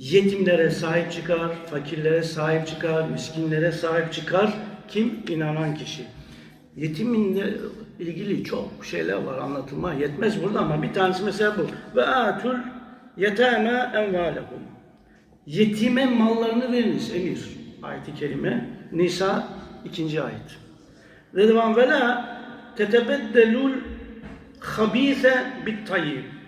Yetimlere sahip çıkar, fakirlere sahip çıkar, miskinlere sahip çıkar. Kim? İnanan kişi. Yetiminle ilgili çok şeyler var anlatılma. Yetmez burada ama bir tanesi mesela bu. Ve atul yetâme envâlehum. Yetime mallarını veriniz emir. Ayet-i kerime. Nisa ikinci ayet. Ve devam ve la tetebeddelul habise bit tayyib.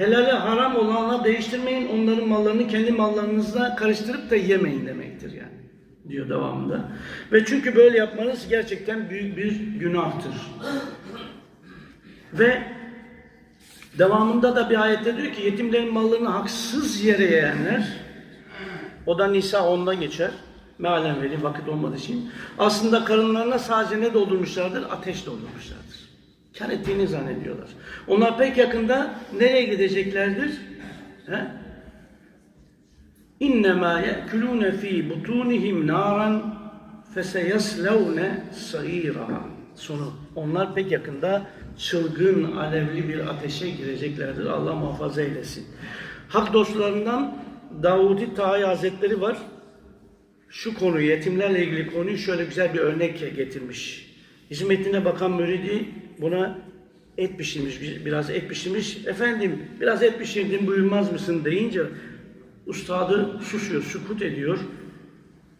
Helale haram olanla değiştirmeyin. Onların mallarını kendi mallarınızla karıştırıp da yemeyin demektir yani. Diyor devamında. Ve çünkü böyle yapmanız gerçekten büyük bir günahtır. Ve devamında da bir ayette diyor ki yetimlerin mallarını haksız yere yiyenler o da Nisa 10'da geçer. Mealen vereyim vakit olmadığı için. Aslında karınlarına sadece ne doldurmuşlardır? Ateş doldurmuşlardır. Kar ettiğini zannediyorlar. Onlar pek yakında nereye gideceklerdir? He? İnnemâ ye'kulûne fî butunihim nâran feseyeslevne sa'îrâ. Sonu. Onlar pek yakında çılgın, alevli bir ateşe gireceklerdir. Allah muhafaza eylesin. Hak dostlarından Davudi Tahi Hazretleri var. Şu konuyu, yetimlerle ilgili konuyu şöyle güzel bir örnek getirmiş. Hizmetine bakan müridi buna et pişirmiş, biraz et pişirmiş. Efendim biraz et pişirdim buyurmaz mısın deyince ustadı susuyor, sukut ediyor.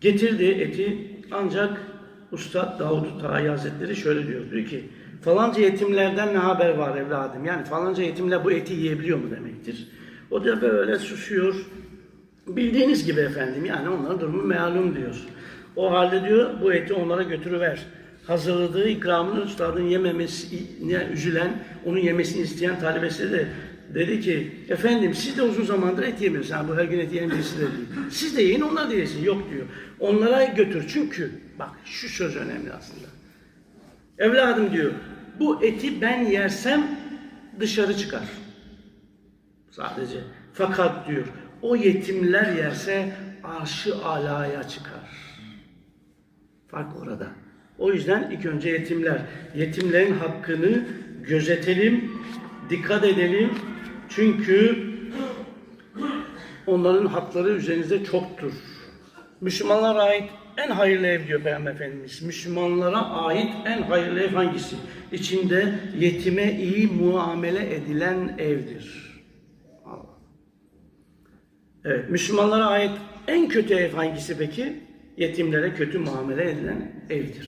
Getirdi eti ancak Ustad Davud Tahi Hazretleri şöyle diyor. Diyor ki falanca yetimlerden ne haber var evladım? Yani falanca yetimler bu eti yiyebiliyor mu demektir. O da böyle susuyor. Bildiğiniz gibi efendim yani onların durumu mealum diyor. O halde diyor bu eti onlara götürüver. Hazırladığı ikramını üstadın yememesine üzülen, onun yemesini isteyen talebesi de dedi ki efendim siz de uzun zamandır et yemiyorsunuz. Yani bu her gün et yiyen birisi de değil. Siz de yiyin onlar da yesin. Yok diyor. Onlara götür çünkü bak şu söz önemli aslında. Evladım diyor bu eti ben yersem dışarı çıkar. Sadece. Fakat diyor o yetimler yerse arşı alaya çıkar. Fark orada. O yüzden ilk önce yetimler. Yetimlerin hakkını gözetelim, dikkat edelim. Çünkü onların hakları üzerinizde çoktur. Müslümanlara ait en hayırlı ev diyor Peygamber Efendimiz. Müslümanlara ait en hayırlı ev hangisi? İçinde yetime iyi muamele edilen evdir. Evet, Müslümanlara ait en kötü ev hangisi peki? Yetimlere kötü muamele edilen evdir.